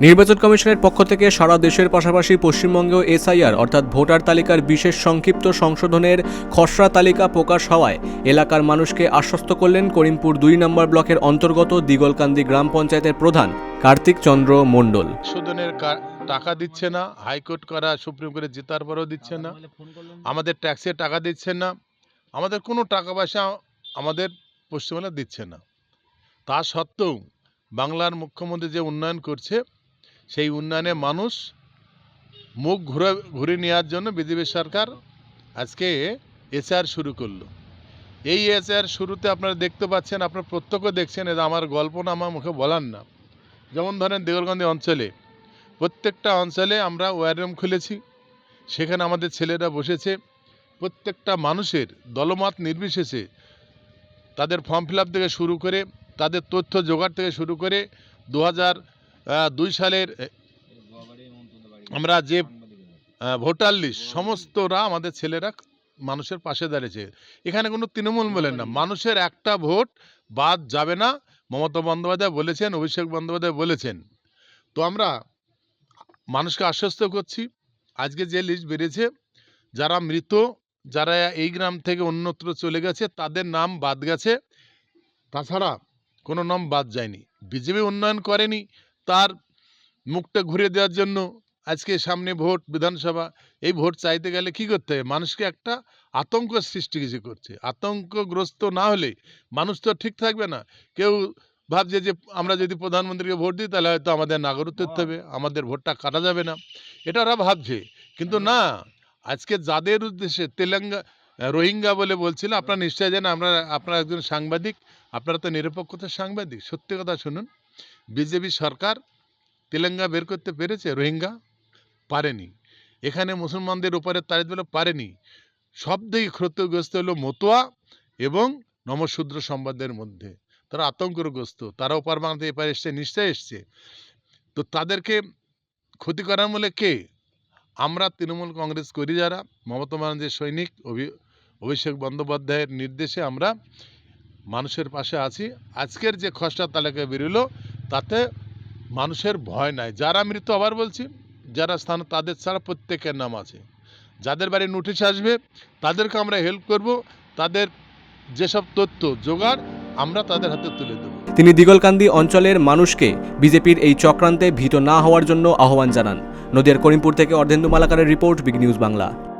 নির্বাচন কমিশনের পক্ষ থেকে সারা দেশের পাশাপাশি পশ্চিমবঙ্গেও এসআইআর, অর্থাৎ ভোটার তালিকার বিশেষ সংক্ষিপ্ত সংশোধনের খসড়া তালিকা প্রকাশ হওয়ায় এলাকার মানুষকে আশ্বস্ত করলেন করিমপুর দুই নম্বর ব্লকের অন্তর্গত দিগলকান্দি গ্রাম পঞ্চায়েতের প্রধান কার্তিক চন্দ্র মণ্ডল। কা- টাকা দিচ্ছে না, হাইকোর্ট করা, সুপ্রিম কোর্টে জেতার পরেও দিচ্ছে না, আমাদের ট্যাক্সের টাকা দিচ্ছে না, আমাদের কোনো টাকা পয়সা আমাদের পশ্চিমবঙ্গে দিচ্ছে না। তা সত্ত্বেও বাংলার মুখ্যমন্ত্রী যে উন্নয়ন করছে সেই উন্নয়নে মানুষ মুখ ঘুরে ঘুরে নেওয়ার জন্য বিজেপি সরকার আজকে এসআর শুরু করল। এই এসআর শুরুতে আপনারা দেখতে পাচ্ছেন, আপনারা প্রত্যক্ষ দেখছেন এটা আমার গল্প না, আমার মুখে বলার না। যেমন ধরেন দেগলকান্দি অঞ্চলে, প্রত্যেকটা অঞ্চলে আমরা ওয়ার রুম খুলেছি, সেখানে আমাদের ছেলেরা বসেছে, প্রত্যেকটা মানুষের দলমত নির্বিশেষে তাদের ফর্ম ফিল থেকে শুরু করে, তাদের তথ্য জোগাড় থেকে শুরু করে, দু হাজার দুই সালের আমরা যে ভোটার লিস্ট সমস্তরা আমাদের ছেলেরা মানুষের পাশে দাঁড়িয়েছে। এখানে কোনো তৃণমূল বলেন না। মানুষের একটা ভোট বাদ যাবে না। মমতা বন্দ্যোপাধ্যায় বলেছেন, অভিষেক বন্দ্যোপাধ্যায় বলেছেন। তো আমরা মানুষকে আশ্বস্ত করছি। আজকে যে লিস্ট বেরিয়েছে, যারা মৃত, যারা এই গ্রাম থেকে অন্যত্র চলে গেছে, তাদের নাম বাদ গেছে। তাছাড়া কোনো নাম বাদ যায়নি। বিজেপি উন্নয়ন করেনি। তার মুখটা ঘুরে দেওয়ার জন্য আজকে সামনে ভোট, বিধানসভা, এই ভোট চাইতে গেলে কি করতে হবে? মানুষকে একটা আতঙ্ক সৃষ্টি কিছু করছে আতঙ্কগ্রস্ত না হলে মানুষ তো ঠিক থাকবে না। কেউ ভাবছে যে আমরা যদি প্রধানমন্ত্রীকে ভোট দিই, তাহলে হয়তো আমাদের নাগরিকত্ব হবে, আমাদের ভোটটা কাটা যাবে না। এটা ওরা ভাবছে। কিন্তু না, আজকে যাদের উদ্দেশ্যে তেলেঙ্গা, রোহিঙ্গা বলে বলছিল, আপনারা নিশ্চয় জানেন, আমরা, আপনারা একজন সাংবাদিক, আপনারা তো নিরপেক্ষতার সাংবাদিক। সত্যি কথা শুনুন বিজেপি সরকার তেলেঙ্গা বের করতে পেরেছে, রোহিঙ্গা পারেনি। এখানে মুসলমানদের উপরে তারিখ বলে পারেনি। সব থেকে ক্ষতিগ্রস্ত হলো মতোয়া এবং নমশূদ্র সম্বাদের মধ্যে। তারা আতঙ্কগ্রস্ত তারা ওপার বাংলাতে এপার এসছে নিশ্চয় এসছে। তো তাদেরকে ক্ষতি করার মূলে কে? আমরা, তৃণমূল কংগ্রেস করি যারা, মমতা ব্যানার্জির সৈনিক, অভি- অভিষেক বন্দ্যোপাধ্যায়ের নির্দেশে আমরা মানুষের পাশে আছি। আজকের যে খসড়া তালিকা বেরোলো, তাতে মানুষের ভয় নাই। যারা মৃত আবার বলছি, যারা স্থান, তাদের ছাড়া প্রত্যেকের নাম আছে। যাদের বাড়ি নোটিশ আসবে, তাদেরকে আমরা হেল্প করব। তাদের যেসব তথ্য জোগাড়, আমরা তাদের হাতে তুলে দেবো। তিনি দিগলকান্দি অঞ্চলের মানুষকে বিজেপির এই চক্রান্তে ভীত না হওয়ার জন্য আহ্বান জানান। নদিয়ার করিমপুর থেকে অর্ধেন্দু মালাকারের রিপোর্ট, বিগ নিউজ বাংলা।